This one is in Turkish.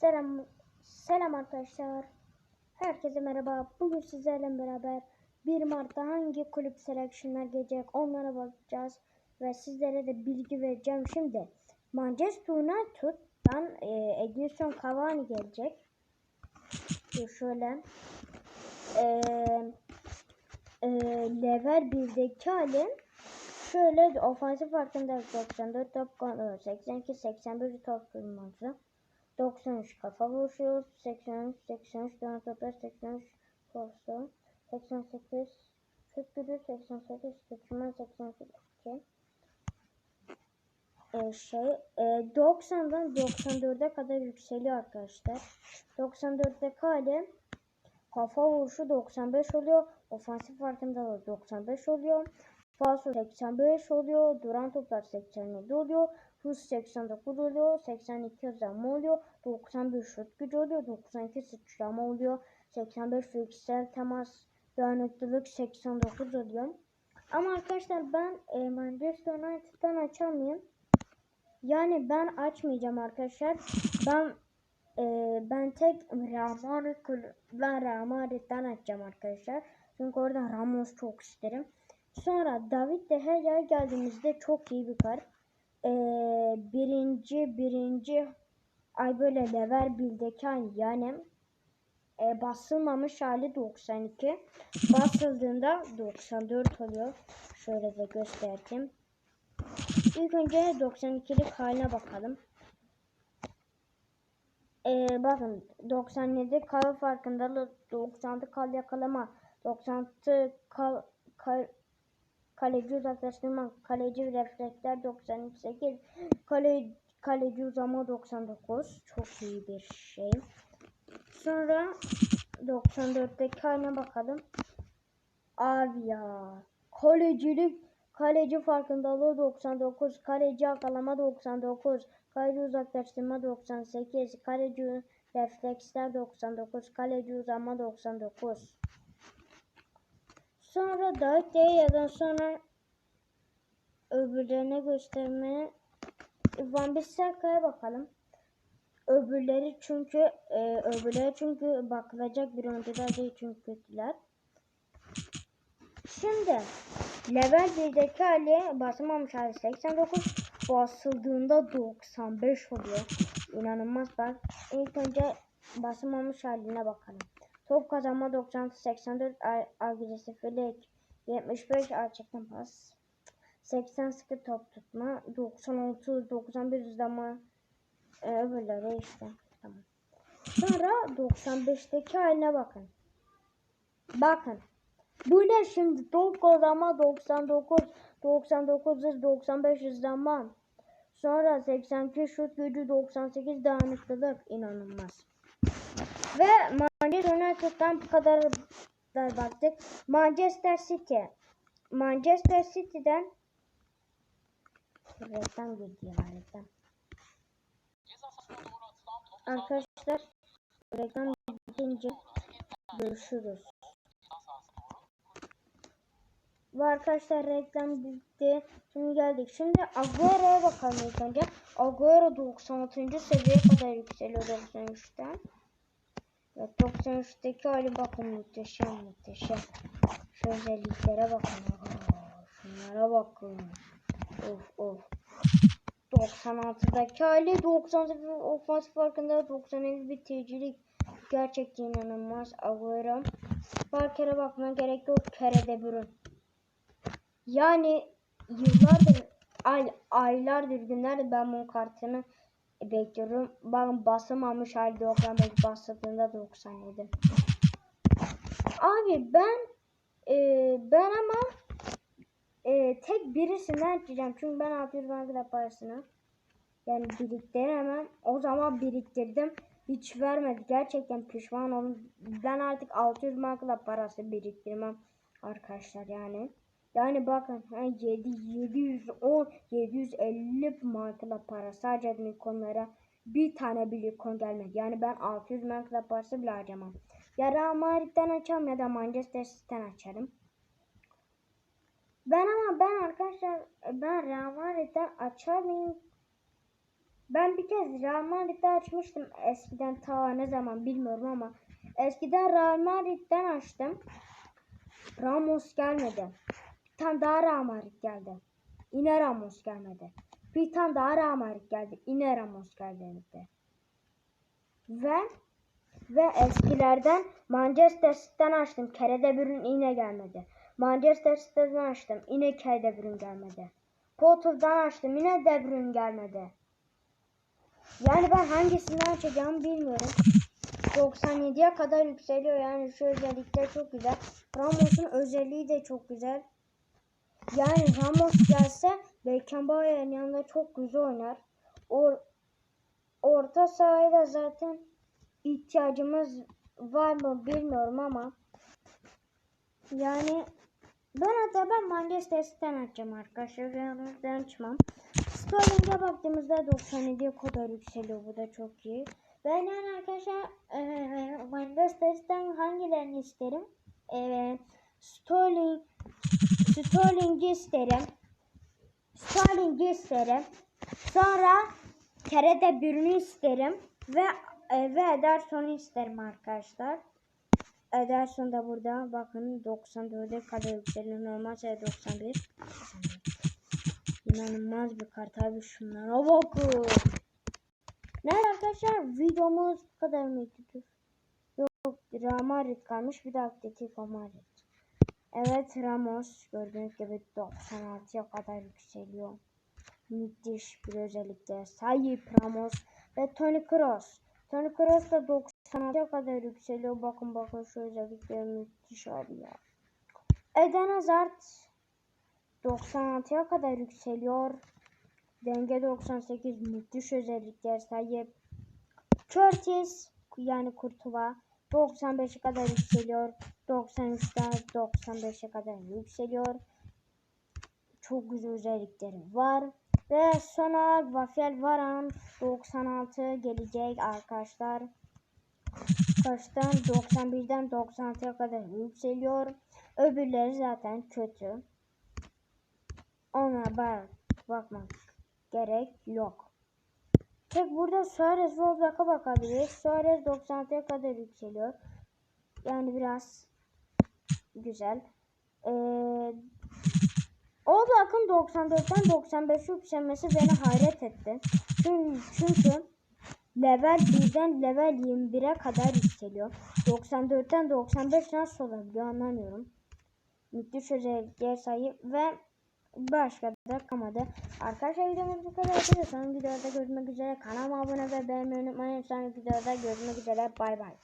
Selam, selam arkadaşlar. Herkese merhaba. Bugün sizlerle beraber 1 Mart'ta hangi kulüp seleksiyonlar gelecek onlara bakacağız. Ve sizlere de bilgi vereceğim. Şimdi Manchester United'dan e, Edinson Cavani gelecek. Dur şöyle. E, e, level 1'deki hali şöyle ofansif farkında 94 top kontrolü 82 81 top kurması 93 kafa vuruşu 83 83 dönem toplar 83 pozisyon 88 şut gücü 88 sıçrama 88 ee, şey e, 90'dan 94'e kadar yükseliyor arkadaşlar. 94'te hali kafa vuruşu 95 oluyor. Ofansif farkındalığı 95 oluyor. Falso 85 oluyor. Duran toplar 87 oluyor. Hız 89 oluyor. 82 hızlanma oluyor. 91 şut gücü oluyor. 92 sıçrama oluyor. 85 fiziksel temas dayanıklılık 89 oluyor. Ama arkadaşlar ben e, Manchester United'dan açamayayım. Yani ben açmayacağım arkadaşlar. Ben e, ben tek Real Madrid'den açacağım arkadaşlar. Çünkü orada Ramos çok isterim. Sonra David de Gea geldiğimizde çok iyi bir kar. Ee, birinci birinci ay böyle level 1'deki ay yani e, basılmamış hali 92. Basıldığında 94 oluyor. Şöyle de gösterdim. İlk önce 92'lik haline bakalım. Ee, bakın 97 kal farkındalığı 96 kal yakalama 96 kal, kal kaleci uzaklaştırma, kaleci refleksler 98, kale, kaleci uzama 99. Çok iyi bir şey. Sonra 94'teki haline bakalım. Abi ya. Kalecilik, kaleci farkındalığı 99, kaleci yakalama 99, kaleci uzaklaştırma 98, kaleci refleksler 99, kaleci uzama 99. Sonra da D'den sonra öbürlerine göstermeye Van Bissaka'ya bakalım. Öbürleri çünkü e, öbürleri çünkü bakılacak bir oyuncular değil çünkü kötüler. Şimdi level 1'deki hali basılmamış hali 89 basıldığında 95 oluyor. İnanılmaz bak. İlk önce basılmamış haline bakalım. Top kazanma 96 84 agresiflik 75 alçaktan pas 80 sıkı top tutma 96 91 hızlama ee, öbürleri işte tamam. Sonra 95'teki haline bakın. Bakın. Bu ne şimdi top kazanma 99 99 hız 95 hızlanma. Sonra 82 şut gücü 98 dayanıklılık inanılmaz. Ve Manchester United'dan bu kadar da baktık. Manchester City. Manchester City'den reklam gidiyor reklam. Arkadaşlar reklam gidince görüşürüz. Ve arkadaşlar reklam bitti. Şimdi geldik. Şimdi Agüero'ya bakalım ilk önce. Agüero 96. seviyeye kadar yükseliyor 93'ten. Evet 93'teki hali bakın muhteşem muhteşem. Şu özelliklere bakın. Şunlara bakın. Of of. 96'daki hali 98 ofansif farkında 97 bitiricilik. Gerçekten inanılmaz. Agüero. Barker'e bakmaya gerek yok. Kerede burun. Yani yıllardır ay, aylardır günlerdir ben bunun kartını bekliyorum. Bakın basılmamış halde 95 basıldığında 97. Abi ben e, ben ama e, tek birisinden açacağım. Çünkü ben 600 bankada parasını yani biriktiremem. O zaman biriktirdim. Hiç vermedi. Gerçekten pişman oldum. Ben artık 600 bankada parası biriktirmem arkadaşlar yani. Yani bakın 7 710 750 markla para sadece Nikonlara bir tane Nikon gelmedi. Yani ben 600 markla parası bile harcamam. Ya Madrid'den açarım ya da Manchester City'den açarım. Ben ama ben arkadaşlar ben Real Madrid'den açar mıyım? Ben bir kez Real Madrid'de açmıştım eskiden ta ne zaman bilmiyorum ama eskiden Real Madrid'den açtım. Ramos gelmedi. Tane daha Real Madrid geldi. Yine Ramos gelmedi. Bir tane daha Real Madrid geldi. Yine Ramos geldi. Ve ve eskilerden Manchester City'den açtım. Kerede Bruyne yine gelmedi. Manchester City'den açtım. Yine Kerede Bruyne gelmedi. Porto'dan açtım. Yine De Bruyne gelmedi. Yani ben hangisinden açacağımı bilmiyorum. 97'ye kadar yükseliyor. Yani şu özellikler çok güzel. Ramos'un özelliği de çok güzel. Yani Ramos gelse Beckenbauer'in yanında çok güzel oynar. Or orta sahaya da zaten ihtiyacımız var mı bilmiyorum ama yani ben hatta ben Manchester City'den açacağım arkadaşlar. Real'den açmam. Sterling'e baktığımızda 97'ye kadar yükseliyor. Bu da çok iyi. Ben yani arkadaşlar eee Manchester City'den hangilerini isterim? Eee Sterling Sterling'i isterim. Sterling'i isterim. Sonra Kerede Bruyne'i isterim. Ve e, ve Ederson'u isterim arkadaşlar. Ederson da burada. Bakın 94'e kadar yükseliyor. Normal şey 91. İnanılmaz bir kart abi şunlara bakın. Ne arkadaşlar videomuz bu kadar mıydı? Yok Real Madrid kalmış bir de Atletico Madrid. Evet Ramos gördüğünüz gibi 96'ya kadar yükseliyor. Müthiş bir özellikle sahip Ramos ve Toni Kroos. Toni Kroos da 96'ya kadar yükseliyor. Bakın bakın şu özellikler müthiş abi ya. Eden Hazard 96'ya kadar yükseliyor. Denge 98 müthiş özellikler sahip. Curtis yani Kurtuva 95'e kadar yükseliyor. 93'ten 95'e kadar yükseliyor. Çok güzel özellikleri var. Ve sonra Vafel Varan 96 gelecek arkadaşlar. Kaçtan 91'den 96'ya kadar yükseliyor. Öbürleri zaten kötü. Ona bak bakmak gerek yok. Tek burada Suarez Wolfsburg'a bakabiliriz. Suarez 96'ya kadar yükseliyor. Yani biraz güzel. Ee, o bakın 94'ten 95 yükselmesi beni hayret etti. Çünkü, çünkü level 1'den level 21'e kadar yükseliyor. 94'ten 95 nasıl olabiliyor anlamıyorum. Müthiş özellikler sahip ve başka da kalmadı. Arkadaşlar videomuz bu kadar. Sonraki videoda görüşmek üzere. Kanalıma abone ve beğenmeyi unutmayın. Sonraki videoda görüşmek üzere. Bay bay.